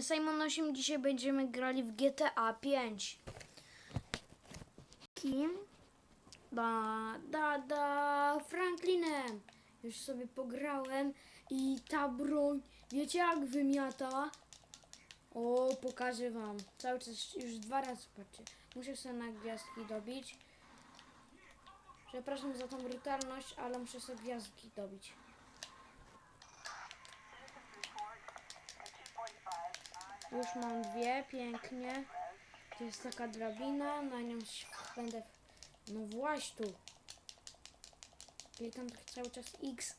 Z Simonosiem dzisiaj będziemy grali w GTA 5. Kim? Da, da, da, Franklinem. Już sobie pograłem i ta broń, wiecie jak wymiata? O, pokażę wam. Cały czas, już dwa razy, patrzcie. Muszę sobie na gwiazdki dobić. Przepraszam za tą brutalność, ale muszę sobie gwiazdki dobić. Już mam dwie, pięknie. To jest taka drabina, na nią będę... No właśnie tu. Klikam tak cały czas X,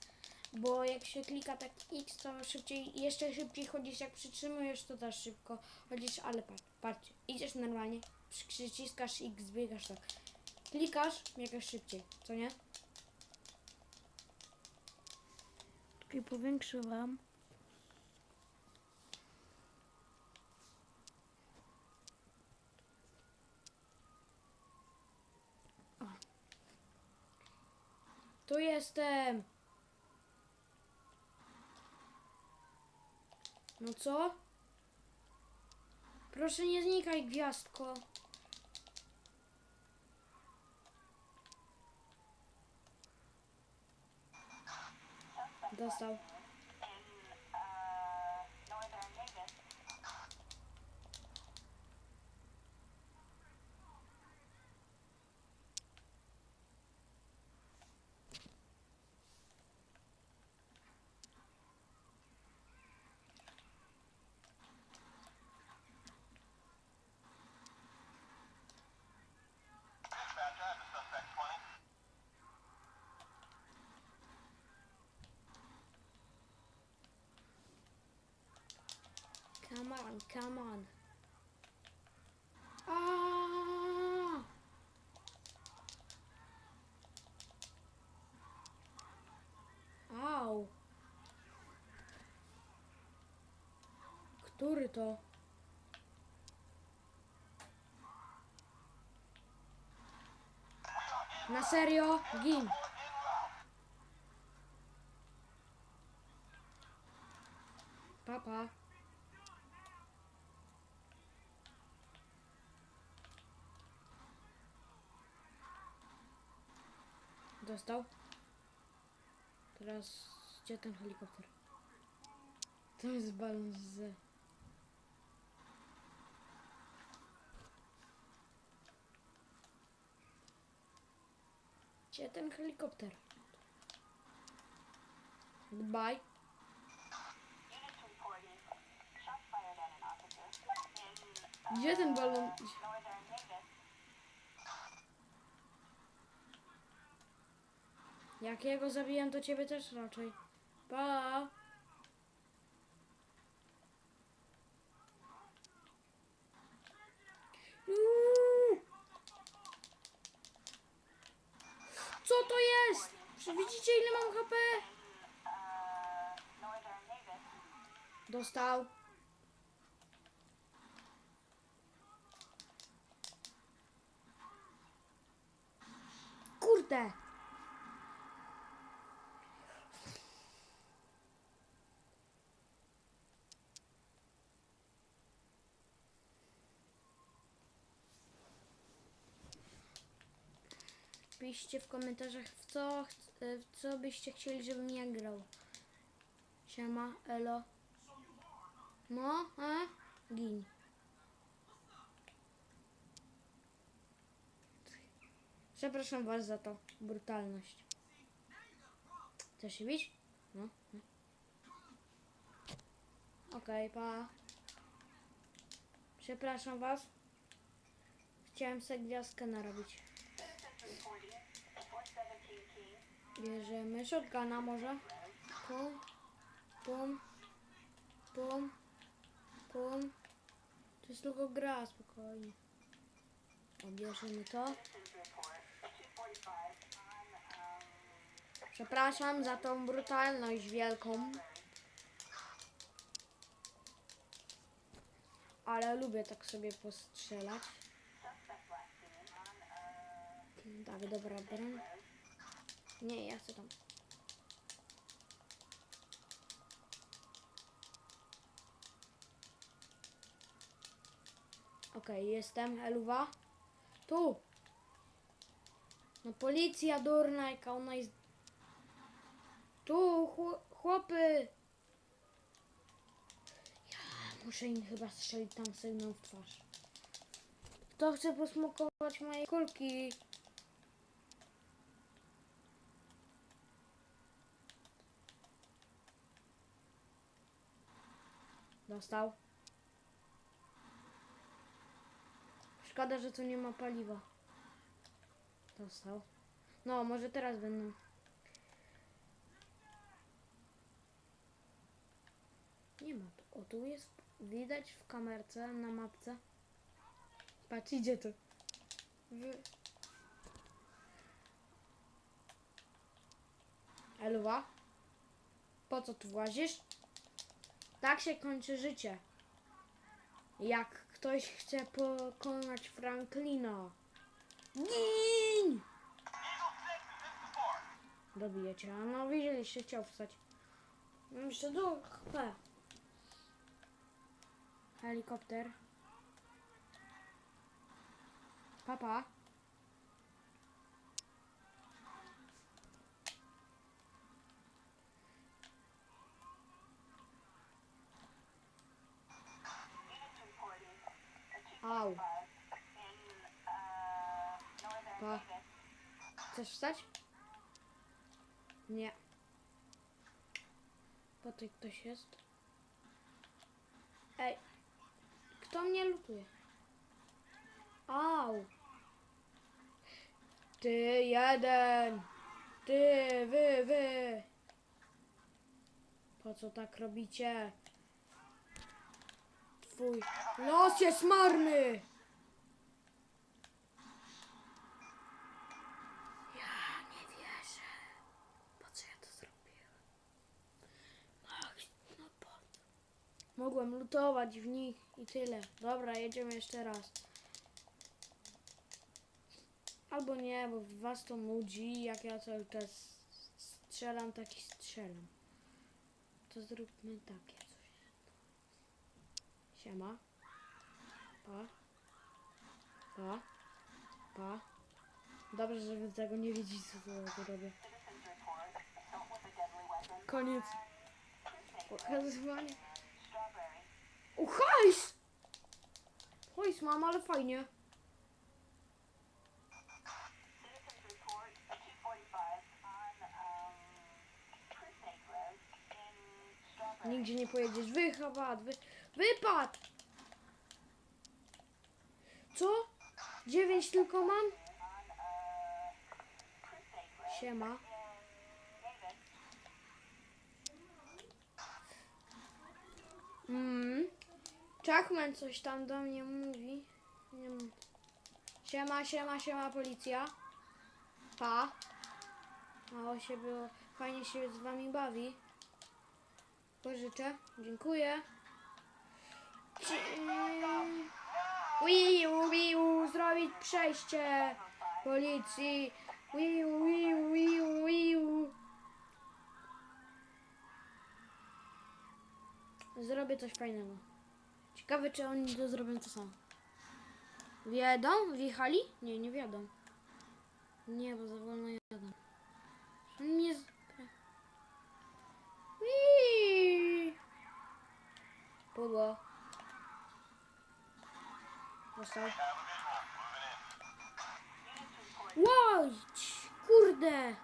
bo jak się klika tak X, to szybciej, jeszcze szybciej chodzisz, jak przytrzymujesz, to też szybko chodzisz, ale patrz, patrz, idziesz normalnie, przy- przyciskasz X, biegasz tak. Klikasz, biegasz szybciej, co nie? Tutaj powiększyłam. Tu jestem. No co? Proszę nie znikaj, gwiazdko. Dostał. Come on, come on. Ah! Au. Który to? Na serio? Gin. Papa. Dostał. Teraz gdzie ten helikopter? To jest balon z... Gdzie ten helikopter? Goodbye. Gdzie ten balon? Jak ja go zabiłem, to ciebie też raczej. Pa! Co to jest? Widzicie ile mam HP? Dostał. Kurde! W komentarzach, w co, chc- w co byście chcieli, żebym ja grał. Siema, elo. No, a? Gin. Przepraszam was za to. Brutalność. Chcesz się bić? No. no. Okej, pa. Przepraszam was. Chciałem sobie gwiazdkę narobić. Bierzemy shotguna może. Pum, pum, pum, pum. To jest tylko gra, spokojnie. Obierzemy to. Przepraszam za tą brutalność wielką. Ale lubię tak sobie postrzelać. Tak, dobra, broń. Nie, ja chcę tam. Okej, jestem, Eluwa. Tu. No policja durna, jaka ona jest... Tu, chło- chłopy. Ja muszę im chyba strzelić tam sygnał w twarz. Kto chce posmokować moje kulki? Dostał. Szkoda, że tu nie ma paliwa. Dostał. No, może teraz będą. Nie ma. O, tu jest. Widać w kamerce na mapce. Patrz, idzie tu. Wy... Eluwa? Po co tu włazisz? Tak się kończy życie. Jak ktoś chce pokonać Franklina. Gin! Dobijecie. No widzieliście, chciał wstać. Mam jeszcze dużo HP. Helikopter. Papa. Au. Pa. Chcesz wstać? Nie. Po ktoś jest. Ej. Kto mnie lutuje? Au. Ty jeden. Ty, wy, wy. Po co tak robicie? Twój los jest marny. Ja nie wierzę. Po co ja to zrobiłem? Ach, no po? Mogłem lutować w nich i tyle. Dobra, jedziemy jeszcze raz. Albo nie, bo was to nudzi, jak ja cały czas strzelam, taki strzelam. To zróbmy takie. Siema. Pa. Pa. Pa. Dobrze, że tego nie widzicie, co to robię. Koniec. Pokazywanie. O, hajs! Hajs mam, ale fajnie. Citizens report at 245 on Prusnake Road in Strawberry. Nigdzie nie pojedziesz. Wychowat, wy... Wypad! Co? Dziewięć tylko mam? Siema. Mm. Czachman coś tam do mnie mówi. Nie wiem. Siema, siema, siema, policja. Pa. Mało się było. Fajnie się z wami bawi. Pożyczę. Dziękuję. Wiu, wiu, zrobić przejście policji. Wiu, wiu, wiu, wiu. Zrobię coś fajnego. Ciekawe, czy oni to zrobią to samo. Wjedą? Wjechali? Nie, nie wjadą. Nie, bo za wolno jadą. Nie... Wiii. Pudło. Dostał. Łojdź! Kurde!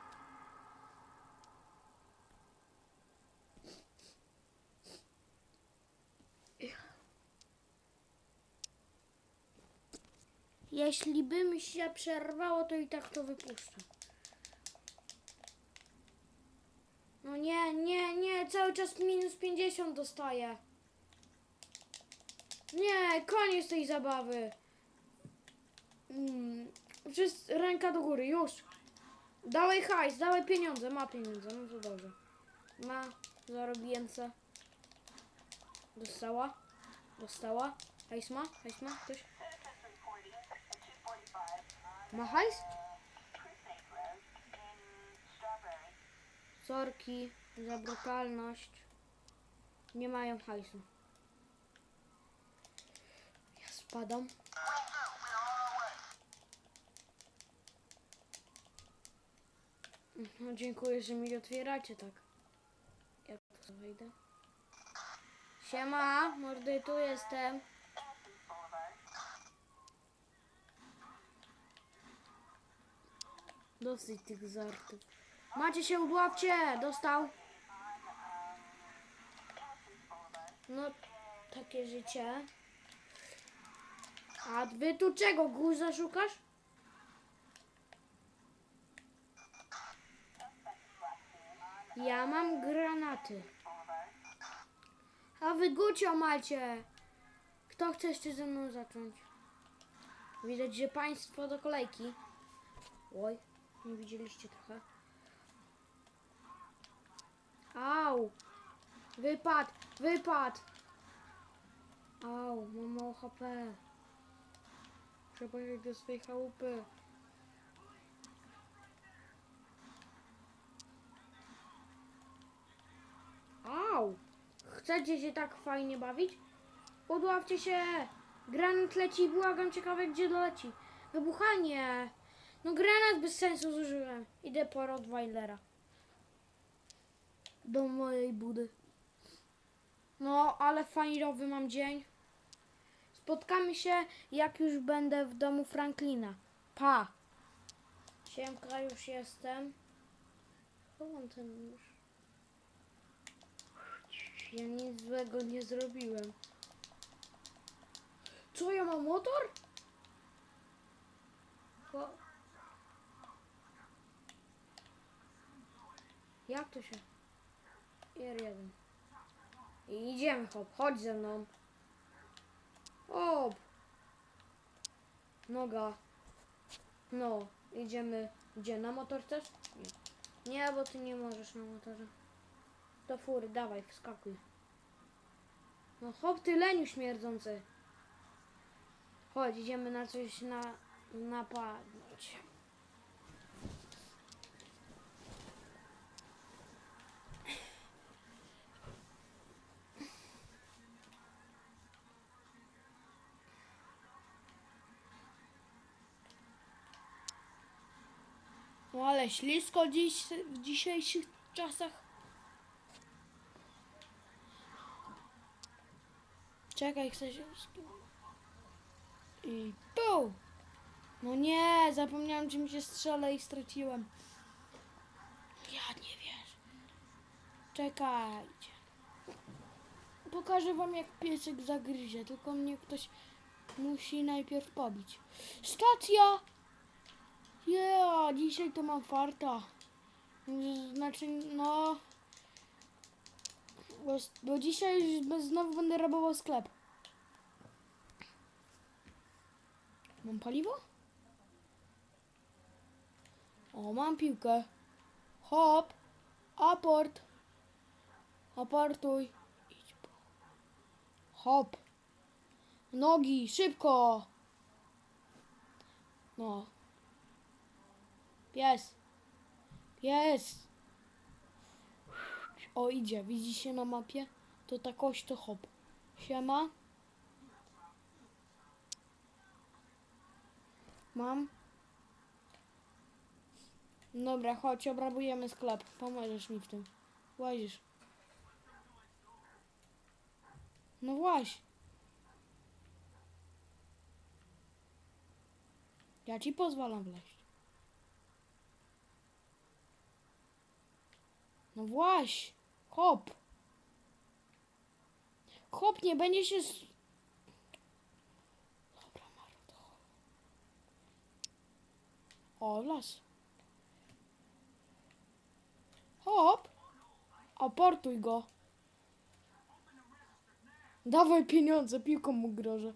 Jeśli by mi się przerwało, to i tak to wypuszczę. No nie, nie, nie, cały czas minus 50 dostaję. Nie, koniec tej zabawy. Mm, ręka do góry, już. Dawaj hajs, dawaj pieniądze, ma pieniądze, no to dobrze. Ma, zarobiłem. Dostała? Dostała? Hajs ma? Hajs ma? Ktoś? Citizens reporting at 245 on Ma hajs? Sorki za brutalność. Nie mają hajsu. Padam. No, dziękuję, że mi otwieracie tak. Ja tu wejdę. Siema, mordy, tu jestem. Dosyć tych żartów. Macie się udławcie! Dostał. No, takie życie. A wy tu czego? Guza szukasz? Ja mam granaty. A wy gucio macie. Kto chce jeszcze ze mną zacząć? Widać, że państwo do kolejki. Oj, nie widzieliście trochę. Au! Wypad! Wypad! Au, mam mało HP. Trzeba jechać do swojej chałupy. Au! Chcecie się tak fajnie bawić? Udławcie się! Granat leci, błagam, ciekawe gdzie doleci. Wybuchanie! No granat bez sensu zużyłem. Idę po Rottweilera. Do mojej budy. No, ale fajnowy mam dzień. Spotkamy się, jak już będę w domu Franklina. Pa! Siemka, już jestem. Chowam ten nóż. Ja nic złego nie zrobiłem. Co, ja mam motor? Cho- Jak to się? R1. I idziemy, hop, chodź ze mną. Hop. Noga. No, idziemy. Gdzie? Na motor też? Nie. Nie, bo ty nie możesz na motorze. Do fury, dawaj, wskakuj. No hop, ty leniu śmierdzący. Chodź, idziemy na coś na, napadnąć. Ale ślisko dziś, w dzisiejszych czasach. Czekaj, chcę się... I pół! No nie, zapomniałem czym się strzela i straciłem. Ja nie wiesz. Czekajcie. Pokażę wam jak piesek zagryzie, tylko mnie ktoś musi najpierw pobić. Stacja! Ja, dzisiaj to mam farta. Znaczy, no... Bo, bo dzisiaj znowu będę rabował sklep. Mam paliwo? O, mam piłkę. Hop. Aport. Aportuj. Hop. Nogi, szybko. No. Pies. Pies. O, idzie. Widzicie na mapie? To ta kość to hop. Siema. Mam. Dobra, chodź, obrabujemy sklep. Pomożesz mi w tym. Łazisz. No właśnie. Ja ci pozwalam wleźć. No właśnie. Hop. Hop, nie będzie się... s- Dobra, Marot, hop. O, las. Hop. Aportuj go. Dawaj pieniądze, piłką mu grożę.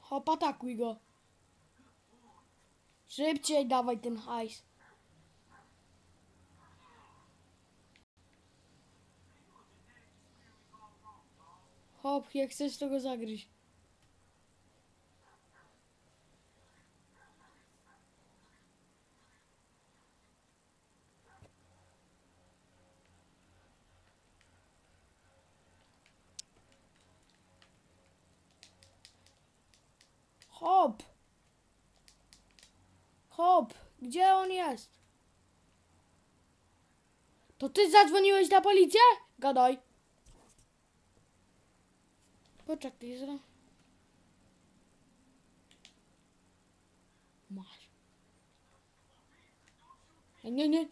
Hop, atakuj go. Szybciej dawaj ten hajs. Hop, jak chcesz to go. Hop! Hop! Gdzie on jest? To ty zadzwoniłeś na policję? Gadaj. Poczekaj, zra. Masz. Nie, nie.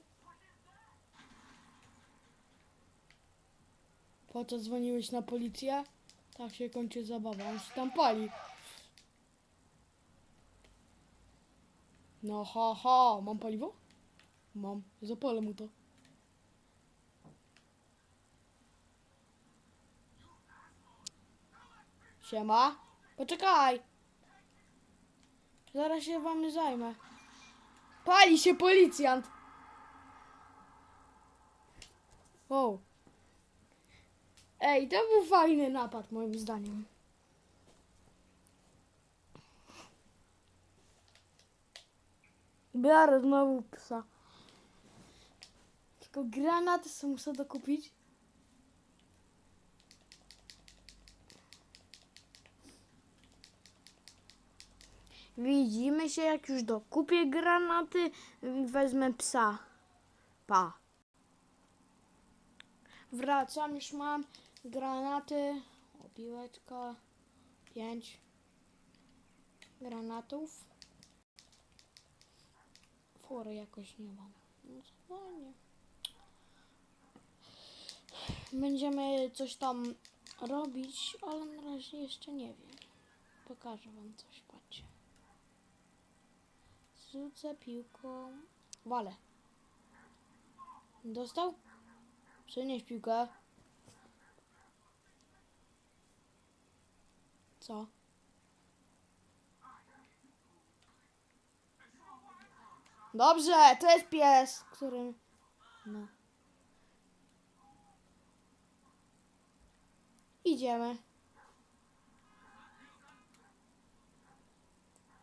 Po co dzwoniłeś na policję? Tak się kończy zabawa, on się tam pali. No ha ha, mam paliwo? Mam, zapalę mu to. Siema. Poczekaj. Zaraz się wam zajmę. Pali się policjant. Wow. Ej, to był fajny napad moim zdaniem. Biorę znowu psa. Tylko granaty sobie muszę dokupić. Widzimy się, jak już dokupię granaty i wezmę psa. Pa. Wracam, już mam granaty. Opiłeczka. Pięć granatów. Fory jakoś nie mam. No to fajnie. Będziemy coś tam robić, ale na razie jeszcze nie wiem. Pokażę wam coś, patrzcie. Rzucę piłką. Wale. Dostał? Przynieś piłkę. Co? Dobrze, to jest pies, który... No. Idziemy.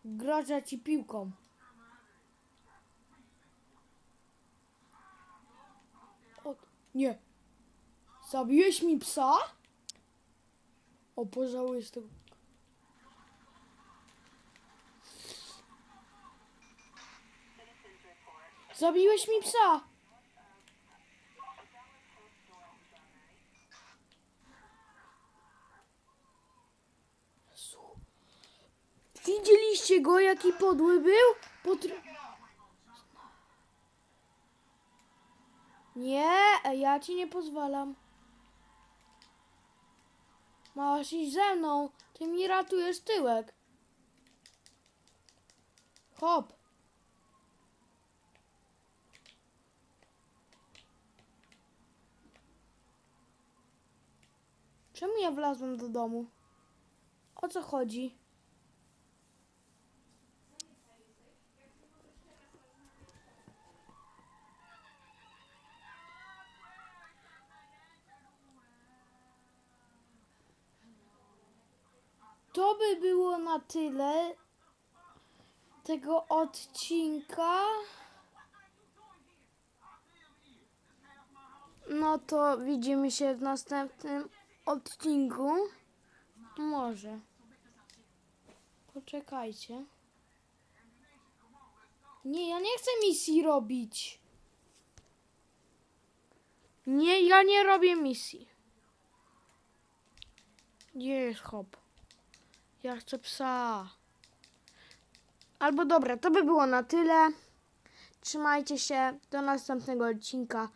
Grożę ci piłką. O, nie. Zabiłeś mi psa? O, pożałujesz tego. Zabiłeś mi psa! Widzieliście go, jaki podły był? Potr- nie, ja ci nie pozwalam. Masz iść ze mną. Ty mi ratujesz tyłek. Hop. Czemu ja wlazłem do domu? O co chodzi? To by było na tyle tego odcinka. No to widzimy się w następnym odcinku. Może. Poczekajcie. Nie, ja nie chcę misji robić. Nie, ja nie robię misji. Gdzie jest hop? Ja chcę psa. Albo dobra, to by było na tyle. Trzymajcie się. Do następnego odcinka.